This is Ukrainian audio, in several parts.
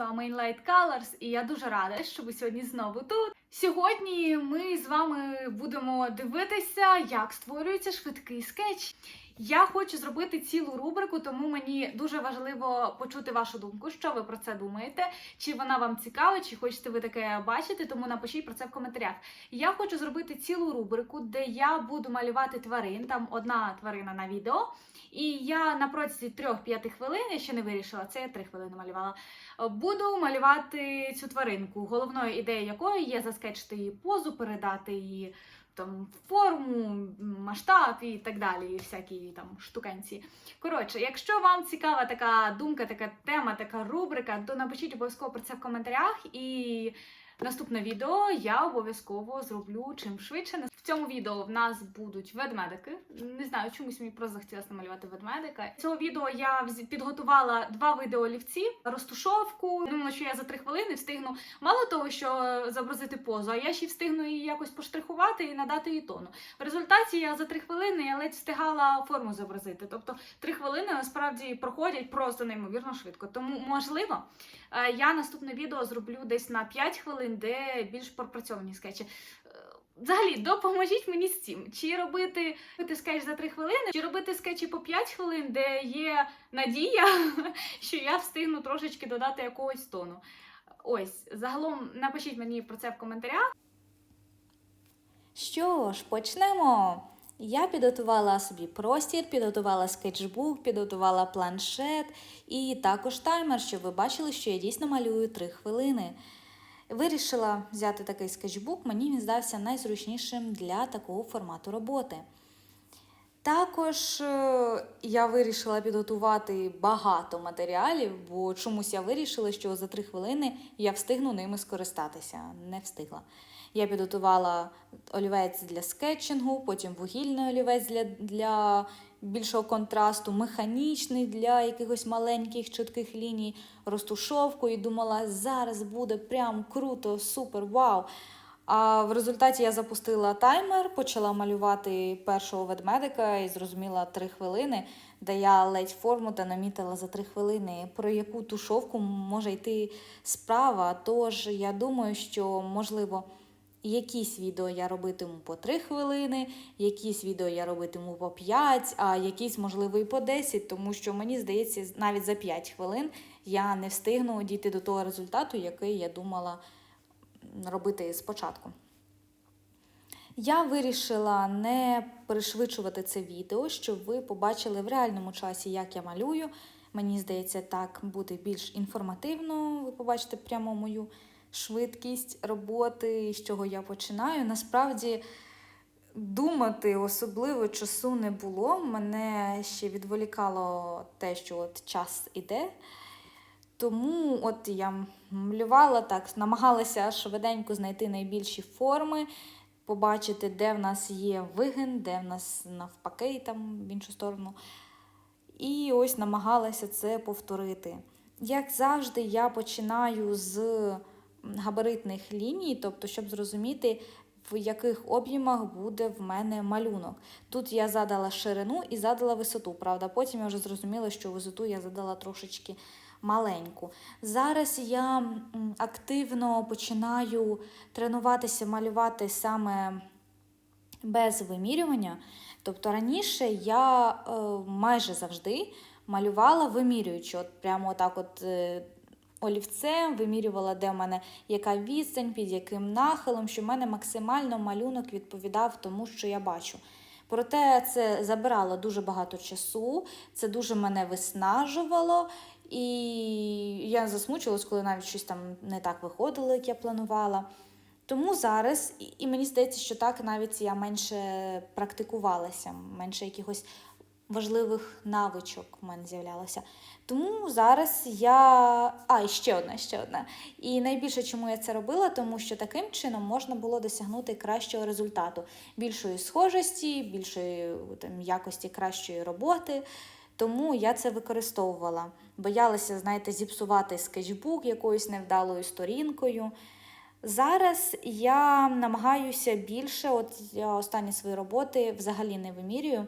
вами Inlight Colors, і я дуже рада, що ви сьогодні знову тут. Сьогодні ми з вами будемо дивитися, як створюється швидкий скетч. Я хочу зробити цілу рубрику, тому мені дуже важливо почути вашу думку. Що ви про це думаєте? Чи вона вам цікава, чи хочете ви таке бачити? Тому напишіть про це в коментарях. Я хочу зробити цілу рубрику, де я буду малювати тварин. Там одна тварина на відео. І я на протязі 3-5 хвилин, я ще не вирішила, це я 3 хвилини малювала. Буду малювати цю тваринку, головною ідеєю якої є заскетчити її позу, передати її там форму, масштаб і так далі, і всякі там штуканці. Коротше, якщо вам цікава така думка, така тема, така рубрика, то напишіть обов'язково про це в коментарях. І наступне відео я обов'язково зроблю чим швидше. В цьому відео в нас будуть ведмедики. Не знаю, чомусь мені просто захотілося намалювати ведмедика. Цього відео я підготувала два види олівці, розтушовку. Думала, що я за три хвилини встигну мало того, що зобразити позу, а я ще встигну її якось поштрихувати і надати її тону. В результаті я за три хвилини я ледь встигала форму зобразити. Тобто три хвилини насправді проходять просто неймовірно швидко. Тому можливо, я наступне відео зроблю десь на 5 хвилин, де більш пропрацьовані скетчі. Е, Взагалі, допоможіть мені з цим. Чи робити скетч за 3 хвилини, чи робити скетчі по 5 хвилин, де є надія, що я встигну трошечки додати якогось тону. Ось, загалом напишіть мені про це в коментарях. Що ж, почнемо. Я підготувала собі простір, підготувала скетчбук, підготувала планшет і також таймер, щоб ви бачили, що я дійсно малюю 3 хвилини. Вирішила взяти такий скетчбук, мені він здався найзручнішим для такого формату роботи. Також е, я вирішила підготувати багато матеріалів, бо чомусь я вирішила, що за 3 хвилини я встигну ними скористатися. Не встигла. Я підготувала олівець для скетчингу, потім вугільний олівець для, для більшого контрасту, механічний для якихось маленьких чітких ліній, розтушовку і думала, зараз буде прям круто, супер, вау. А в результаті я запустила таймер, почала малювати першого ведмедика і зрозуміла 3 хвилини, де я ледь форму та намітила за 3 хвилини, про яку тушовку може йти справа. Тож я думаю, що можливо. Якісь відео я робитиму по 3 хвилини, якісь відео я робитиму по 5, а якісь, можливо, і по 10, тому що мені здається, навіть за 5 хвилин я не встигну дійти до того результату, який я думала робити спочатку. Я вирішила не перешвидшувати це відео, щоб ви побачили в реальному часі, як я малюю. Мені здається, так буде більш інформативно. Ви побачите прямо мою швидкість роботи, з чого я починаю. Насправді думати особливо часу не було. Мене ще відволікало те, що от час іде. Тому от я малювала так, намагалася швиденько знайти найбільші форми, побачити, де в нас є вигин, де в нас навпаки, там в іншу сторону. І ось намагалася це повторити. Як завжди, я починаю з габаритних ліній, тобто, щоб зрозуміти, в яких об'ємах буде в мене малюнок. Тут я задала ширину і задала висоту. Правда, потім я вже зрозуміла, що висоту я задала трошечки маленьку. Зараз я активно починаю тренуватися малювати саме без вимірювання. Тобто раніше я е, майже завжди малювала вимірюючи, от прямо отак от. Е, Олівцем вимірювала, де в мене яка відстань, під яким нахилом, щоб в мене максимально малюнок відповідав тому, що я бачу. Проте це забирало дуже багато часу, це дуже мене виснажувало, і я засмучилась, коли навіть щось там не так виходило, як я планувала. Тому зараз, і мені здається, що так навіть я менше практикувалася, менше якихось важливих навичок в мене з'являлося. Тому зараз я. А, і ще одна, ще одна. І найбільше, чому я це робила, тому що таким чином можна було досягнути кращого результату, більшої схожості, більшої там, якості кращої роботи. Тому я це використовувала. Боялася, знаєте, зіпсувати скетчбук якоюсь невдалою сторінкою. Зараз я намагаюся більше, от я останні свої роботи взагалі не вимірюю.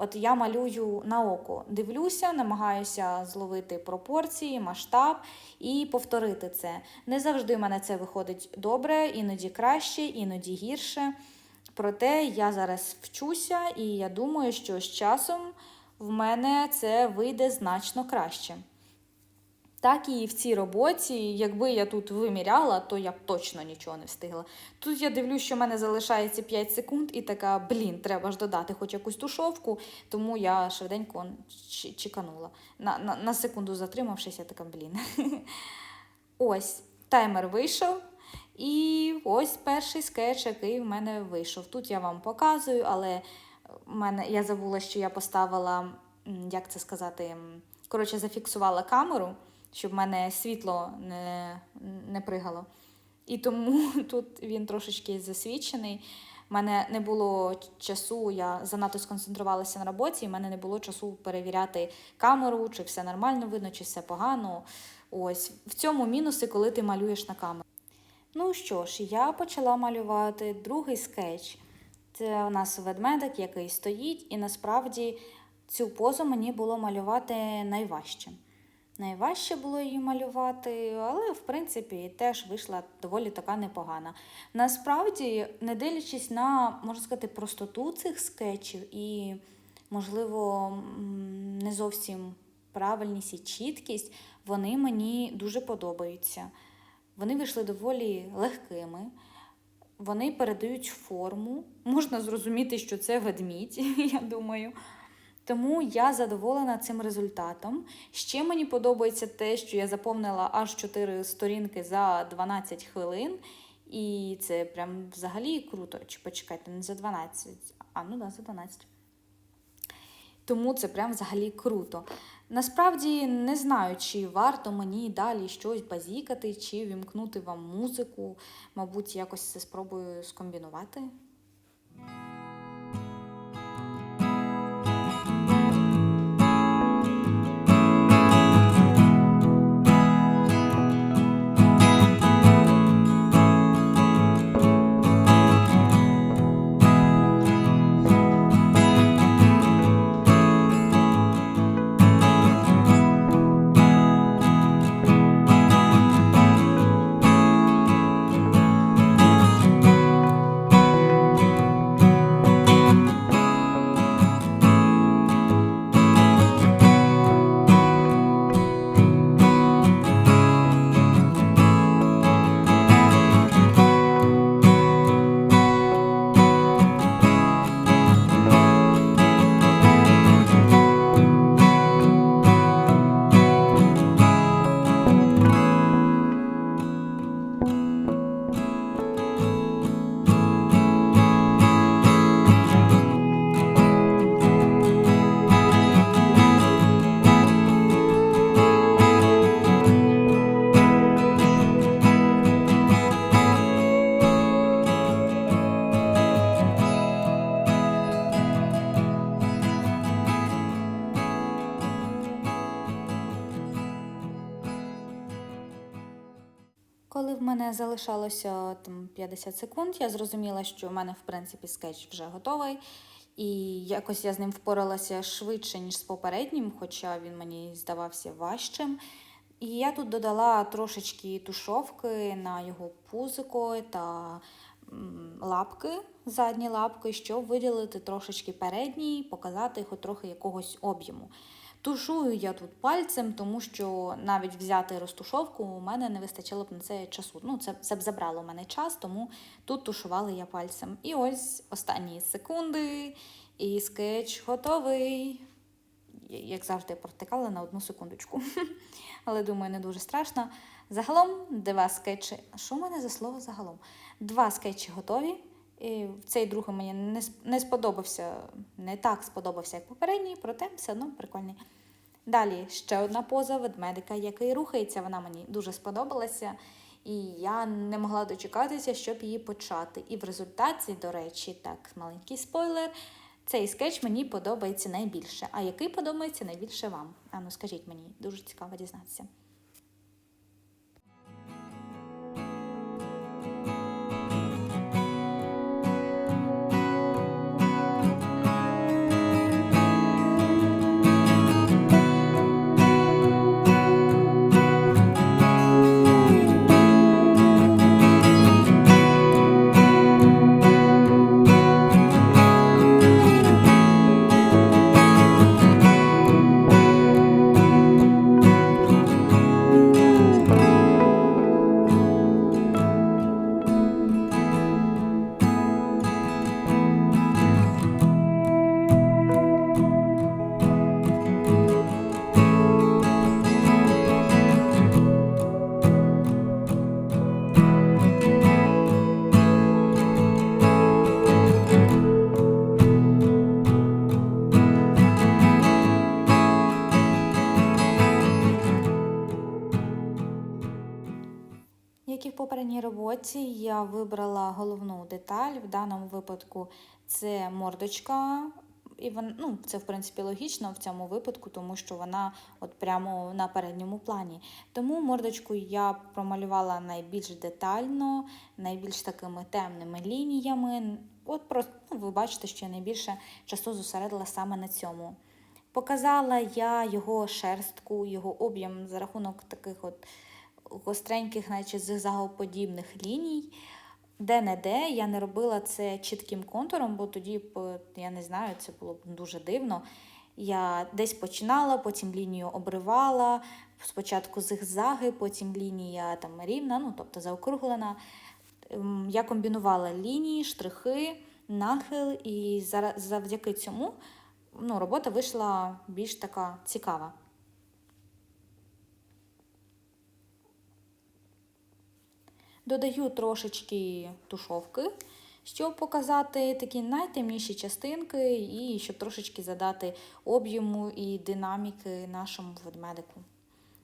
От я малюю на око, дивлюся, намагаюся зловити пропорції, масштаб і повторити це. Не завжди в мене це виходить добре, іноді краще, іноді гірше. Проте я зараз вчуся, і я думаю, що з часом в мене це вийде значно краще. Так і в цій роботі, якби я тут виміряла, то я б точно нічого не встигла. Тут я дивлюсь, що в мене залишається 5 секунд, і така, блін, треба ж додати хоч якусь тушовку, тому я швиденько чеканула. На, на, на секунду затримавшись, я така, блін. Ось, таймер вийшов. І ось перший скетч, який в мене вийшов. Тут я вам показую, але в мене я забула, що я поставила, як це сказати, коротше, зафіксувала камеру, щоб в мене світло не, не пригало. І тому тут він трошечки засвічений. У мене не було часу, я занадто сконцентрувалася на роботі, і в мене не було часу перевіряти камеру, чи все нормально видно, чи все погано. Ось в цьому мінуси, коли ти малюєш на камеру. Ну що ж, я почала малювати другий скетч. Це у нас ведмедик, який стоїть, і насправді цю позу мені було малювати найважче. Найважче було її малювати, але в принципі теж вийшла доволі така непогана. Насправді, не дивлячись на, можна сказати, простоту цих скетчів і, можливо, не зовсім правильність і чіткість, вони мені дуже подобаються. Вони вийшли доволі легкими, вони передають форму. Можна зрозуміти, що це ведмідь, я думаю. Тому я задоволена цим результатом. Ще мені подобається те, що я заповнила аж 4 сторінки за 12 хвилин. І це прям взагалі круто. Чи почекайте, не за 12, а ну да, за 12. Тому це прям взагалі круто. Насправді не знаю, чи варто мені далі щось базікати, чи вімкнути вам музику. Мабуть, якось це спробую скомбінувати. Залишалося там 50 секунд, я зрозуміла, що в мене, в принципі, скетч вже готовий. І якось я з ним впоралася швидше, ніж з попереднім, хоча він мені здавався важчим. І я тут додала трошечки тушовки на його пузико та лапки, задні лапки, щоб виділити трошечки передній, показати хоч трохи якогось об'єму. Тушую я тут пальцем, тому що навіть взяти розтушовку у мене не вистачило б на це часу. Ну, це, це б забрало у мене час, тому тут тушувала я пальцем. І ось останні секунди, і скетч готовий. Як завжди, протикала на одну секундочку. Але думаю, не дуже страшно. Загалом два скетчі. Що в мене за слово загалом? Два скетчі готові. І цей другий мені не, сподобався, не так сподобався, як попередній, проте все одно прикольний. Далі ще одна поза ведмедика, який рухається. Вона мені дуже сподобалася, і я не могла дочекатися, щоб її почати. І в результаті, до речі, так, маленький спойлер. Цей скетч мені подобається найбільше. А який подобається найбільше вам? Ану, скажіть мені, дуже цікаво дізнатися. Роботі я вибрала головну деталь. В даному випадку це мордочка. І вон, ну, це в принципі логічно в цьому випадку, тому що вона от прямо на передньому плані. Тому мордочку я промалювала найбільш детально, найбільш такими темними лініями. От просто ну, ви бачите, що я найбільше часу зосередила саме на цьому. Показала я його шерстку, його об'єм за рахунок таких от гостреньких, наче зигзагоподібних ліній. Де-не-де я не робила це чітким контуром, бо тоді я не знаю, це було б дуже дивно. Я десь починала, потім лінію обривала, спочатку зигзаги, потім лінія там рівна, ну тобто заокруглена. Ем, Я комбінувала лінії, штрихи, нахил, і завдяки цьому ну, робота вийшла більш така цікава. Додаю трошечки тушовки, щоб показати такі найтемніші частинки і щоб трошечки задати об'єму і динаміки нашому ведмедику.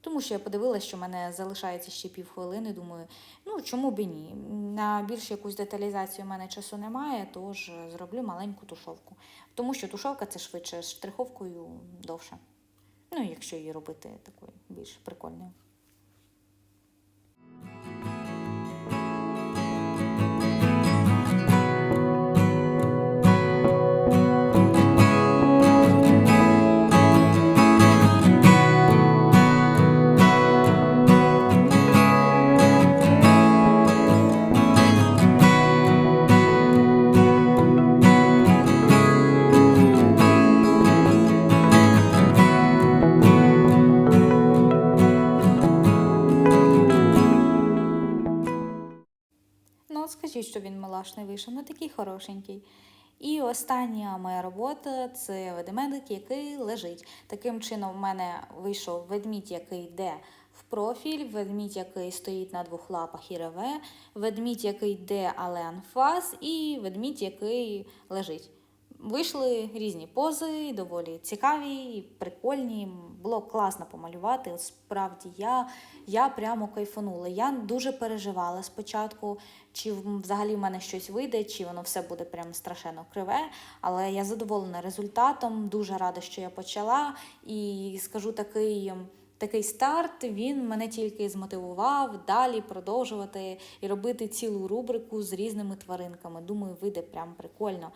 Тому що я подивилася, що в мене залишається ще півхвилини. Думаю, ну чому б і ні? На більш якусь деталізацію в мене часу немає, тож зроблю маленьку тушовку. Тому що тушовка це швидше штриховкою довше. Ну, якщо її робити такою більш прикольною. Ну, що він милашний вийшов, ну такий хорошенький. І остання моя робота це ведмедик, який лежить. Таким чином, в мене вийшов ведмідь, який йде в профіль, ведмідь, який стоїть на двох лапах і реве, ведмідь, який йде, але анфас, і ведмідь, який лежить. Вийшли різні пози, доволі цікаві, прикольні. Було класно помалювати. Справді, я, я прямо кайфанула. Я дуже переживала спочатку, чи взагалі в мене щось вийде, чи воно все буде прям страшенно криве. Але я задоволена результатом, дуже рада, що я почала. І скажу такий. Такий старт він мене тільки змотивував далі продовжувати і робити цілу рубрику з різними тваринками. Думаю, вийде прям прикольно.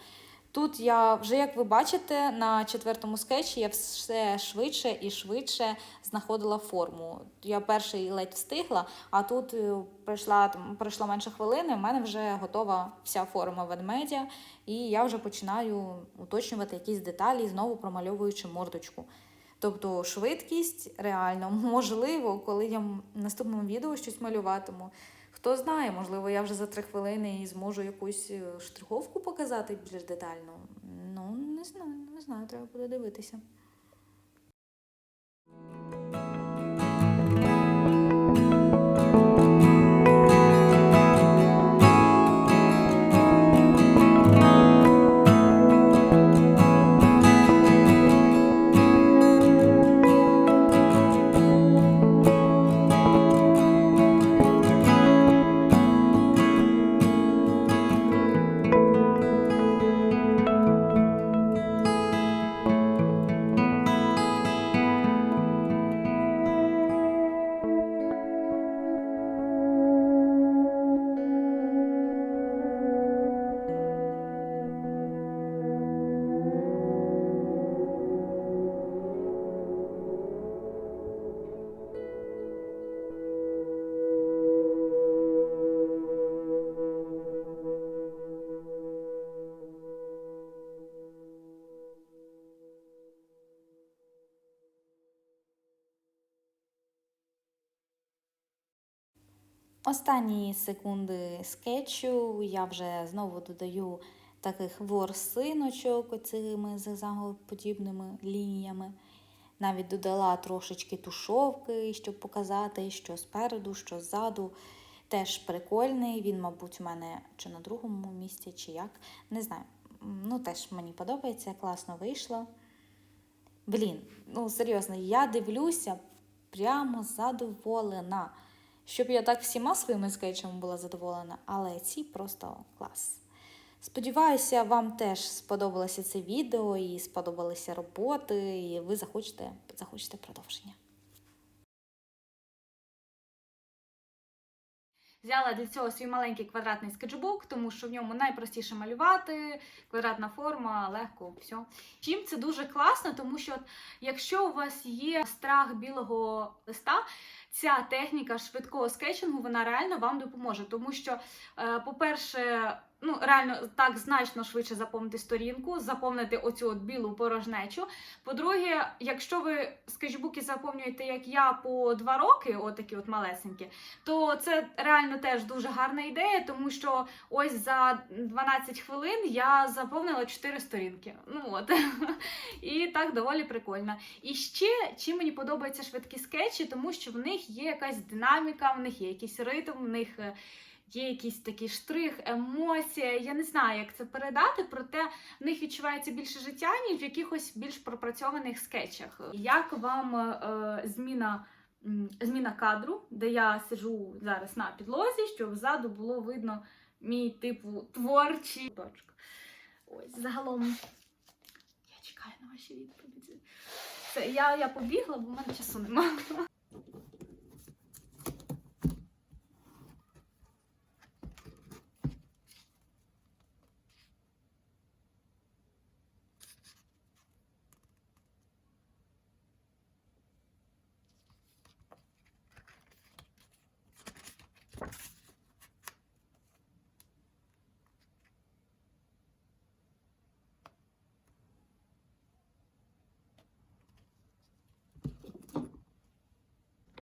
Тут я вже, як ви бачите, на четвертому скетчі я все швидше і швидше знаходила форму. Я перший ледь встигла, а тут е, пройшла там пройшло менше хвилини. в мене вже готова вся форма ведмедя, і я вже починаю уточнювати якісь деталі, знову промальовуючи мордочку. Тобто швидкість реально можливо, коли я в наступному відео щось малюватиму. Хто знає, можливо, я вже за три хвилини і зможу якусь е, штриховку показати більш детально. Ну, не знаю, не знаю, треба буде дивитися. Останні секунди скетчу я вже знову додаю таких ворсиночок оцими зигзагоподібними лініями. Навіть додала трошечки тушовки, щоб показати, що спереду, що ззаду. Теж прикольний. Він, мабуть, у мене чи на другому місці, чи як. Не знаю. Ну, теж мені подобається, класно вийшло. Блін, ну серйозно, я дивлюся прямо задоволена щоб я так всіма своїми скетчами була задоволена, але ці просто клас. Сподіваюся, вам теж сподобалося це відео і сподобалися роботи, і ви захочете, захочете продовження. Взяла для цього свій маленький квадратний скетчбук, тому що в ньому найпростіше малювати, квадратна форма, легко, все. Чим це дуже класно, тому що от, якщо у вас є страх білого листа, ця техніка швидкого скетчингу вона реально вам допоможе. Тому що, е, по-перше, ну реально так значно швидше заповнити сторінку, заповнити оцю от білу порожнечу. По-друге, якщо ви скетчбуки заповнюєте, як я, по два роки, отакі от малесенькі, то це реально теж дуже гарна ідея, тому що ось за 12 хвилин я заповнила 4 сторінки. Ну от. І так доволі прикольно. І ще чим мені подобаються швидкі скетчі, тому що в них є якась динаміка, в них є якийсь ритм, в них. Є якийсь такий штрих, емоція. Я не знаю, як це передати, проте в них відчувається більше життя, ніж в якихось більш пропрацьованих скетчах. Як вам е, зміна зміна кадру, де я сижу зараз на підлозі, щоб ззаду було видно мій типу творчий точка. Ось загалом я чекаю на ваші відповіді. Все, я, я побігла, бо в мене часу немає.